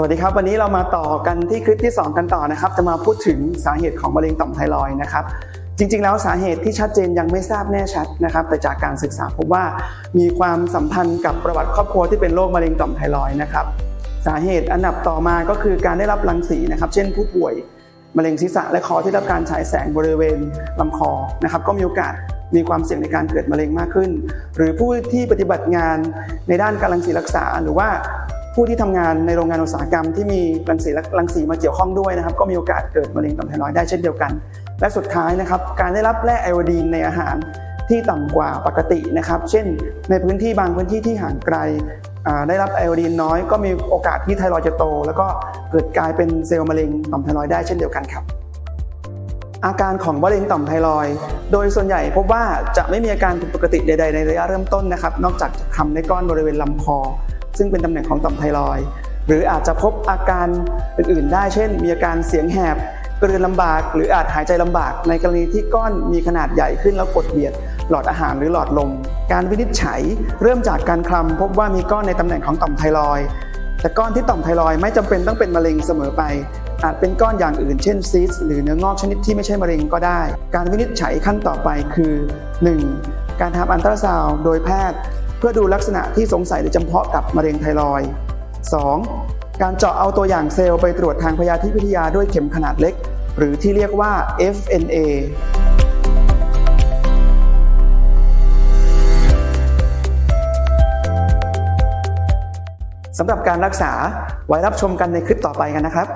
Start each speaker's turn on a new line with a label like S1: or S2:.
S1: สวัสดีครับ วันนี้เรามาต่อกันที่คลิปที่ 2 กันต่อนะครับ จะมาพูดถึงสาเหตุของมะเร็งต่อมไทรอยนะครับ จริง ๆ แล้วสาเหตุที่ชัดเจนยังไม่ทราบแน่ชัดนะครับ แต่จากการศึกษาพบว่ามีความสัมพันธ์กับประวัติครอบครัวที่เป็นโรคมะเร็งต่อมไทรอยนะครับ สาเหตุอันดับต่อมาก็คือการได้รับรังสีนะครับ เช่นผู้ป่วยมะเร็งศีรษะและคอที่รับการฉายแสงบริเวณลำคอนะครับ ก็มีโอกาสมีความเสี่ยงในการเกิดมะเร็งมากขึ้น หรือผู้ที่ปฏิบัติงานในด้านการรังสีรักษา หรือว่า ผู้ที่ทำงานในโรงงานอุตสาหกรรมที่มีรังสีรังสีมาเกี่ยวข้องด้วยนะครับ ก็มีโอกาสเกิดมะเร็งต่อมไทรอยด์ได้เช่นเดียวกัน และสุดท้ายนะครับ การได้รับแร่ไอโอดีนในอาหารที่ต่ำกว่าปกตินะครับ เช่น ในพื้นที่บางพื้นที่ที่ห่างไกลได้รับไอโอดีนน้อย ก็มีโอกาสที่ไทรอยด์จะโต แล้วก็เกิดกลายเป็นเซลล์มะเร็งต่อมไทรอยด์ได้เช่นเดียวกันครับอาการของมะเร็งต่อมไทรอย โดยส่วนใหญ่พบว่าจะไม่มีอาการผิดปกติใด ๆ ในระยะเริ่มต้นนะครับ นอกจากจะคำในก้อนบริเวณลำคอ ซึ่งเป็นตำแหน่งของต่อมไทรอยด์หรืออาจจะพบอาการอื่นๆ ได้เช่น มีอาการเสียงแหบกระเรือนลำบาก หรืออาจหายใจลำบาก ในกรณีที่ก้อนมีขนาดใหญ่ขึ้นแล้วกดเบียด หลอดอาหารหรือหลอดลม การวินิจฉัยเริ่มจากการคลำพบว่ามีก้อนในตำแหน่งของต่อมไทรอยด์แต่ก้อนที่ต่อมไทรอยด์ไม่จำเป็นต้องเป็นมะเร็งเสมอไป อาจเป็นก้อนอย่างอื่นเช่นซีสต์หรือเนื้องอกชนิดที่ไม่ใช่มะเร็งก็ได้ การวินิจฉัยขั้นต่อไปคือ 1. การทำอันตราซาวด์โดยแพทย์ เพื่อดูลักษณะที่สงสัยหรือจำเพาะกับมะเร็งไทรอยด์ 2. การเจาะเอาตัวอย่างเซลล์ไปตรวจทางพยาธิวิทยาด้วยเข็มขนาดเล็ก หรือที่เรียกว่า FNA สำหรับการรักษาไว้รับชมกันในคลิปต่อไปกันนะครับ